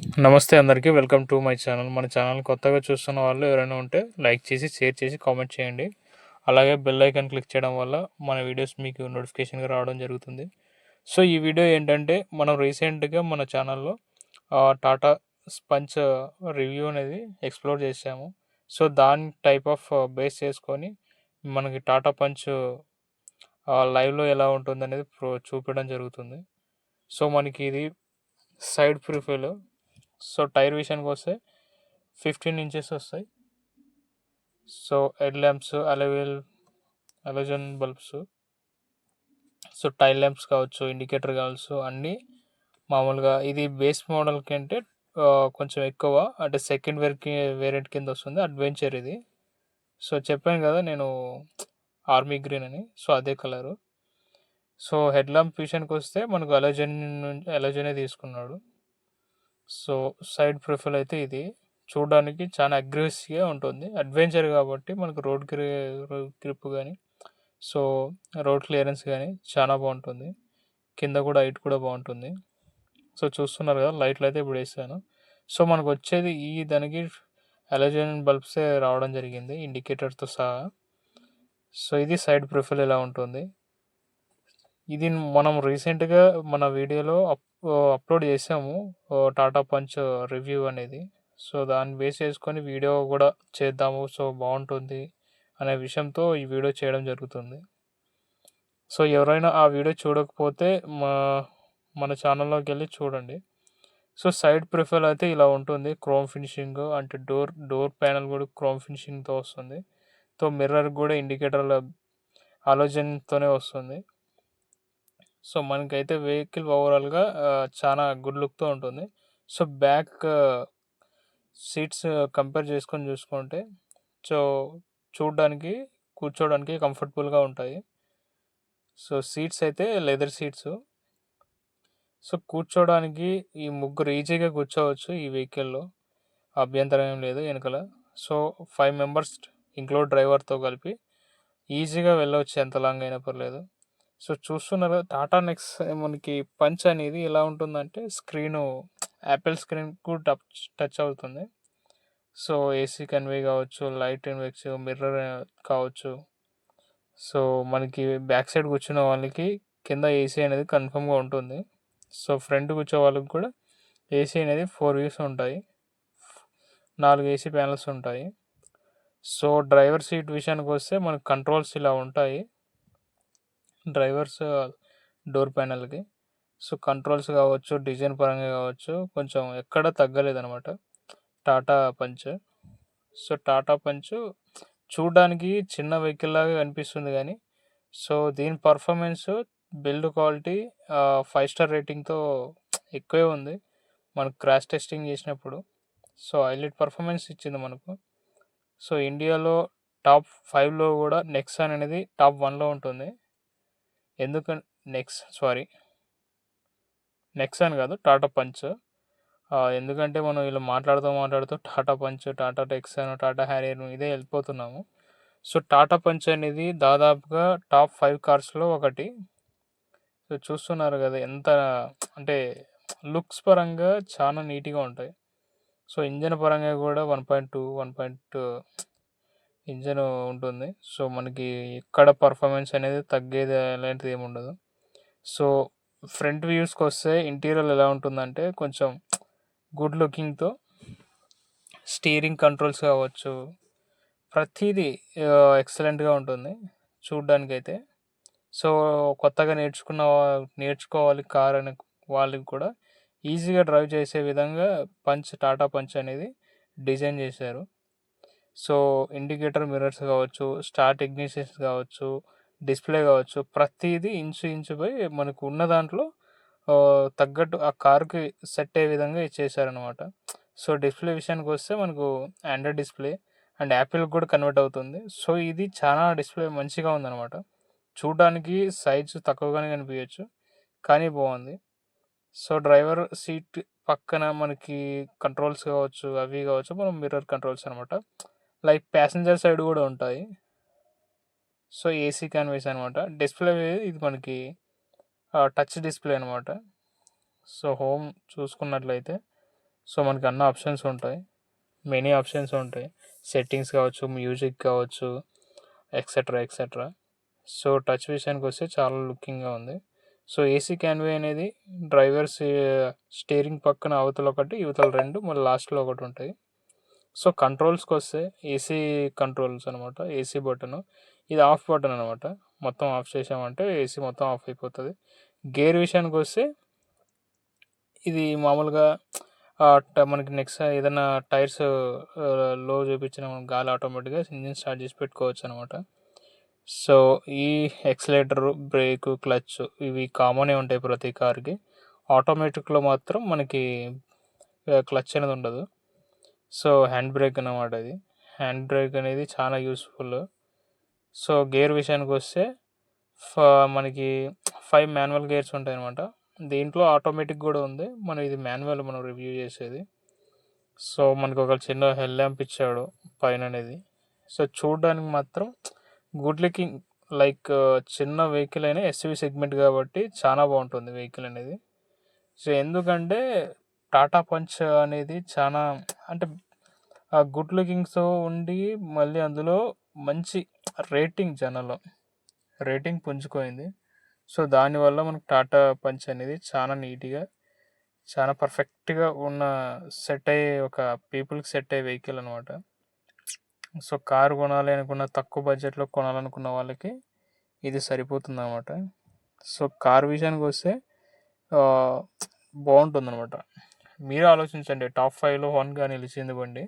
నమస్తే అందరికీ welcome to my channel. మన ఛానల్ కొత్తగా చూస్తున్న వాళ్ళు ఎవరైనా ఉంటే లైక్ చేసి షేర్ చేసి కామెంట్ చేయండి. అలాగే బెల్ ఐకాన్ క్లిక్ చేయడం వల్ల మన వీడియోస్ మీకు నోటిఫికేషన్గా రావడం జరుగుతుంది. సో ఈ వీడియో ఏంటంటే మనం రీసెంట్గా మన ఛానల్లో టాటా స్పంచ్ రివ్యూ అనేది ఎక్స్ప్లోర్ చేసాము. సో దాని టైప్ ఆఫ్ బేస్ చేసుకొని మనకి టాటా పంచ్ లైవ్లో ఎలా ఉంటుంది అనేది చూపించడం జరుగుతుంది. సో మనకి ఇది సైడ్ ప్రిఫ్యూలో సో టైర్ విషయానికి వస్తే ఫిఫ్టీన్ ఇంచెస్ వస్తాయి. So head lamps అలవెల్ halogen bulbs so tail lamps కావచ్చు ఇండికేటర్ కావచ్చు అన్నీ మామూలుగా ఇది బేస్ మోడల్కి అంటే కొంచెం ఎక్కువ. అంటే సెకండ్ వేర్కి వేరియంట్ కింద వస్తుంది. అడ్వెంచర్ ఇది. సో చెప్పాను కదా నేను ఆర్మీ గ్రీన్ అని. సో అదే కలరు. సో హెడ్ ల్యాంప్ విషయానికి వస్తే మనకు అలజన్ అలజనే తీసుకున్నాడు. సో సైడ్ ప్రొఫైల్ అయితే ఇది. చూడడానికి చాలా అగ్రెసివ్గా ఉంటుంది. అడ్వెంచర్ కాబట్టి మనకు రోడ్ గ్రి గ్రిప్ కానీ సో రోడ్ క్లియరెన్స్ కానీ చాలా బాగుంటుంది. కింద కూడా హైట్ కూడా బాగుంటుంది. సో చూస్తున్నారు కదా లైట్లు అయితే ఇప్పుడు వేసాను. సో మనకు వచ్చేది ఈ దానికి అలజన్ బల్బ్సే రావడం జరిగింది ఇండికేటర్తో సహా. సో ఇది సైడ్ ప్రొఫైల్ ఎలా ఉంటుంది? ఇది మనం రీసెంట్గా మన వీడియోలో అప్ అప్లోడ్ చేసాము. టాటా పంచ్ రివ్యూ అనేది. సో దాన్ని బేస్ చేసుకొని వీడియో కూడా చేద్దాము. సో బాగుంటుంది అనే విషయంతో ఈ వీడియో చేయడం జరుగుతుంది. సో ఎవరైనా ఆ వీడియో చూడకపోతే మా మన ఛానల్లోకి వెళ్ళి చూడండి. సో సైడ్ ప్రిఫర్ అయితే ఇలా ఉంటుంది. క్రోమ్ ఫినిషింగ్ అంటే డోర్ డోర్ ప్యానల్ కూడా క్రోమ్ ఫినిషింగ్తో వస్తుంది. సో మిర్రర్ కూడా ఇండికేటర్ల ఆలోచనతోనే వస్తుంది. సో మనకైతే వెహికల్ ఓవరాల్గా చాలా గుడ్ లుక్తో ఉంటుంది. సో బ్యాక్ సీట్స్ కంపేర్ చేసుకొని చూసుకుంటే సో చూడడానికి కూర్చోవడానికి కంఫర్టబుల్గా ఉంటాయి. సో సీట్స్ అయితే లెదర్ సీట్స్. సో కూర్చోడానికి ఈ ముగ్గురు ఈజీగా కూర్చోవచ్చు ఈ వెహికల్లో. అభ్యంతరం ఏం లేదు వెనకల. సో ఫైవ్ మెంబర్స్ ఇంక్లూడ్ డ్రైవర్తో కలిపి ఈజీగా వెళ్ళవచ్చు ఎంత లాంగ్ అయినా పర్లేదు. సో చూస్తున్నారు టాటా నెక్స్ మనకి పంచ్ అనేది ఎలా ఉంటుందంటే స్క్రీను యాపిల్ స్క్రీన్ కూడా టచ్ టచ్ అవుతుంది. సో ఏసీ కన్వే కావచ్చు లైట్ ఇన్వెక్స్ మిర్రర్ కావచ్చు. సో మనకి బ్యాక్ సైడ్ కూర్చున్న వాళ్ళకి కింద ఏసీ అనేది కన్ఫర్మ్గా ఉంటుంది. సో ఫ్రంట్ కూర్చో వాళ్ళకి కూడా ఏసీ అనేది ఫోర్ వ్యూస్ ఉంటాయి. నాలుగు ఏసీ ప్యానల్స్ ఉంటాయి. సో డ్రైవర్ సీట్ విషయానికి వస్తే మనకు కంట్రోల్స్ ఇలా ఉంటాయి. డ్రైవర్స్ డోర్ ప్యానల్కి. సో కంట్రోల్స్ కావచ్చు డిజైన్ పరంగా కావచ్చు కొంచెం ఎక్కడ తగ్గలేదనమాట Tata Punch. So Tata Punch చూడడానికి చిన్న వెహికల్ లాగా కనిపిస్తుంది కానీ సో దీని performance build quality five star రేటింగ్తో ఎక్కువే ఉంది. మనకు క్రాష్ టెస్టింగ్ చేసినప్పుడు. సో హైలైట్ పర్ఫార్మెన్స్ ఇచ్చింది మనకు. సో ఇండియాలో టాప్ ఫైవ్లో కూడా నెక్సాన్ అనేది టాప్ వన్లో ఉంటుంది. ఎందుకంటే నెక్స్ సారీ నెక్స్ అని కాదు టాటా పంచ్. ఎందుకంటే మనం ఇలా మాట్లాడుతూ మాట్లాడుతూ Tata Punch Tata Nexon Tata Harrier ఇదే వెళ్ళిపోతున్నాము. సో టాటా పంచ్ అనేది దాదాపుగా టాప్ ఫైవ్ కార్స్లో ఒకటి. సో చూస్తున్నారు కదా ఎంత అంటే లుక్స్ పరంగా చాలా నీట్గా ఉంటాయి. సో ఇంజన్ పరంగా కూడా one point two one point engine ఉంటుంది. సో మనకి ఎక్కడ పర్ఫార్మెన్స్ అనేది తగ్గేది అలాంటిది ఏమి ఉండదు. సో ఫ్రంట్ వ్యూస్కి వస్తే ఇంటీరియర్ ఎలా ఉంటుందంటే కొంచెం గుడ్ లుకింగ్తో స్టీరింగ్ కంట్రోల్స్ కావచ్చు. ప్రతిదీ ఎక్సలెంట్గా ఉంటుంది చూడ్డానికి అయితే సో కొత్తగా నేర్చుకున్న నేర్చుకోవాలి కార్ అనే వాళ్ళకి కూడా ఈజీగా డ్రైవ్ చేసే విధంగా పంచ్ టాటా పంచ్ అనేది డిజైన్ చేశారు. సో ఇండికేటర్ మిర్రర్స్ కావచ్చు స్టార్ట్ ఇగ్నిషన్స్ కావచ్చు డిస్ప్లే కావచ్చు ప్రతిదీ ఇంచు ఇంచుపై మనకు ఉన్న దాంట్లో తగ్గట్టు ఆ కార్కి సెట్ అయ్యే విధంగా చేశారనమాట సో డిస్ప్లే విషయానికి వస్తే మనకు ఆండ్రాయిడ్ డిస్ప్లే అండ్ యాపిల్ కూడా కన్వర్ట్ అవుతుంది. సో ఇది చాలా డిస్ప్లే మంచిగా ఉందన్నమాట. చూడడానికి సైజు తక్కువగానే కనిపించచ్చు కానీ బాగుంది. సో డ్రైవర్ సీట్ పక్కన మనకి కంట్రోల్స్ కావచ్చు అవి కావచ్చు మనం మిర్రర్ కంట్రోల్స్ అనమాట లైక్ ప్యాసింజర్ సైడ్ కూడా ఉంటాయి. సో ఏసీ క్యాన్వేస్ అనమాట డిస్ప్లే ఇది మనకి టచ్ డిస్ప్లే అనమాట సో హోమ్ చూసుకున్నట్లయితే సో మనకి అన్న ఆప్షన్స్ ఉంటాయి. మెనీ ఆప్షన్స్ ఉంటాయి. సెట్టింగ్స్ కావచ్చు మ్యూజిక్ కావచ్చు ఎక్సెట్రా ఎక్సెట్రా. సో టచ్ విషయానికి వస్తే చాలా లుకింగ్గా ఉంది. సో ఏసీ క్యాన్వే అనేది డ్రైవర్స్ స్టీరింగ్ పక్కన అవతల ఒకటి యువతల రెండు మళ్ళీ లాస్ట్లో ఒకటి ఉంటాయి. సో కంట్రోల్స్కి వస్తే ఏసీ కంట్రోల్స్ అనమాట ఏసీ బటన్. ఇది ఆఫ్ బటన్ అనమాట మొత్తం ఆఫ్ చేసామంటే ఏసీ మొత్తం ఆఫ్ అయిపోతుంది. గేర్ విషయానికి వస్తే ఇది మామూలుగా మనకి నెక్స్ట్ ఏదైనా టైర్స్లో చూపించిన గాలి ఆటోమేటిక్గా ఇంజిన్ స్టార్ట్ చేసి పెట్టుకోవచ్చు అనమాట సో ఈ ఎక్సలేటర్ బ్రేక్ క్లచ్ ఇవి కామనే ఉంటాయి ప్రతి కార్కి. ఆటోమేటిక్లో మాత్రం మనకి క్లచ్ అనేది ఉండదు. సో హ్యాండ్ బ్రేక్ అన్నమాట అది. హ్యాండ్ బ్రేక్ అనేది చాలా యూస్ఫుల్. సో గేర్ విషయానికి వస్తే మనకి ఫైవ్ మాన్యువల్ గేర్స్ ఉంటాయి అనమాట దీంట్లో ఆటోమేటిక్ కూడా ఉంది. మనం ఇది మాన్యువల్ మనం రివ్యూ చేసేది. సో మనకు ఒక చిన్న హెల్ ల్యాంప్ ఇచ్చాడు పైన అనేది. సో చూడడానికి మాత్రం గుడ్ లుకింగ్. లైక్ చిన్న వెహికల్ అయినా ఎస్వి సెగ్మెంట్ కాబట్టి చాలా బాగుంటుంది వెహికల్ అనేది. సో ఎందుకంటే టాటా పంచ్ అనేది చాలా అంటే ఆ గుడ్ లుకింగ్స్తో ఉండి మళ్ళీ అందులో మంచి రేటింగ్ జనాల్లో రేటింగ్ పుంజుకోయింది. సో దానివల్ల మనకు టాటా పంచ్ అనేది చాలా నీట్గా చాలా పర్ఫెక్ట్గా ఉన్న సెట్ అయ్యే ఒక పీపుల్కి సెట్ అయ్యే వెహికల్ అనమాట సో కారు కొనాలి అనుకున్న తక్కువ బడ్జెట్లో కొనాలనుకున్న వాళ్ళకి ఇది సరిపోతుంది అనమాట సో కార్ విషయానికి వస్తే బాగుంటుంది అనమాట మీరు ఆలోచించండి. టాప్ ఫైవ్లో వన్గా నిలిచింది బండి.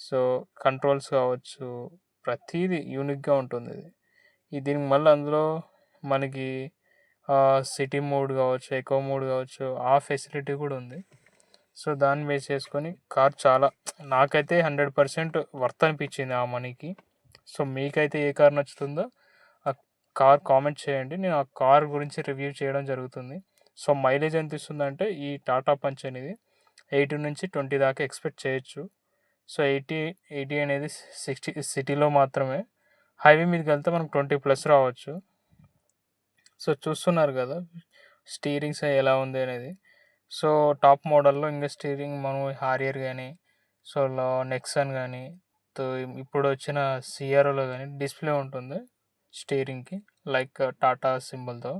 సో కంట్రోల్స్ కావచ్చు ప్రతిదీ యూనిక్గా ఉంటుంది ఇది. దీనికి మళ్ళీ అందులో మనకి సిటీ మోడ్ కావచ్చు ఎకో మోడ్ కావచ్చు ఆ ఫెసిలిటీ కూడా ఉంది. సో దాన్ని బేస్ చేసుకొని కార్ చాలా నాకైతే హండ్రెడ్ పర్సెంట్ వర్త్ అనిపించింది ఆ మనీకి. సో మీకైతే ఏ కార్ నచ్చుతుందో ఆ కార్ కామెంట్ చేయండి. నేను ఆ కార్ గురించి రివ్యూ చేయడం జరుగుతుంది. సో మైలేజ్ ఎంత ఇస్తుందంటే ఈ టాటా పంచ్ అనేది ఎయిటీ నుంచి ట్వంటీ దాకా ఎక్స్పెక్ట్ చేయొచ్చు. సో ఎయిటీ ఎయిటీ అనేది సిక్స్టీ సిటీలో మాత్రమే. హైవే మీదకి వెళ్తే మనకు ట్వంటీ ప్లస్ రావచ్చు. సో చూస్తున్నారు కదా స్టీరింగ్స్ ఎలా ఉంది అనేది. సో టాప్ మోడల్లో ఇంకా స్టీరింగ్ మనం హారియర్ కానీ సో నెక్సన్ కానీ ఇప్పుడు వచ్చిన సిఆర్ఓలో కానీ డిస్ప్లే ఉంటుంది స్టీరింగ్కి లైక్ టాటా సింబల్తో.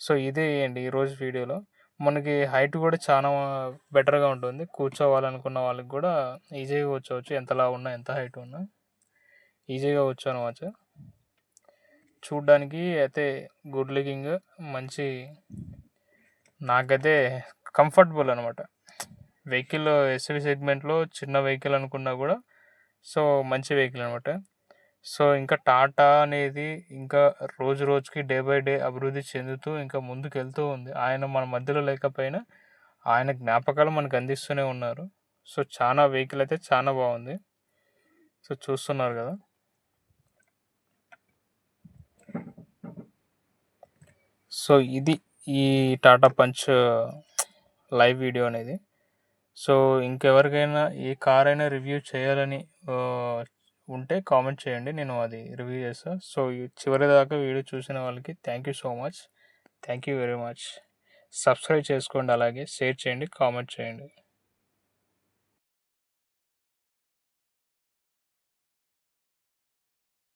సో ఇదే అండి ఈరోజు వీడియోలో. మనకి హైట్ కూడా చాలా బెటర్గా ఉంటుంది. కూర్చోవాలనుకున్న వాళ్ళకి కూడా ఈజీగా కూర్చోవచ్చు. ఎంతలా ఉన్నా ఎంత హైట్ ఉన్నా. ఈజీగా కూర్చోనవచ్చు చూడ్డానికి అయితే గుడ్ లుకింగ్ మంచి నాకైతే కంఫర్టబుల్ అనమాట వెహికల్ ఎస్వి సెగ్మెంట్లో చిన్న వెహికల్ అనుకున్నా కూడా సో మంచి వెహికల్ అనమాట సో ఇంకా టాటా అనేది ఇంకా రోజు రోజుకి డే బై డే అభివృద్ధి చెందుతూ ఇంకా ముందుకు వెళ్తూ ఉంది. ఆయన మన మధ్యలో లేకపోయినా ఆయన జ్ఞాపకాలు మనకు అందిస్తూనే ఉన్నారు. సో చాలా వెహికల్ అయితే చాలా బాగుంది. సో చూస్తున్నారు కదా. సో ఇది ఈ టాటా పంచ్ లైవ్ వీడియో అనేది. సో ఇంకెవరికైనా ఏ కార్ అయినా రివ్యూ చేయాలని ఉంటే కామెంట్ చేయండి. నేను అది రివ్యూ చేస్తాను సో చివరి దాకా వీడియో చూసిన వాళ్ళకి thank you so much thank you very much subscribe చేసుకోండి. అలాగే షేర్ చేయండి. కామెంట్ చేయండి.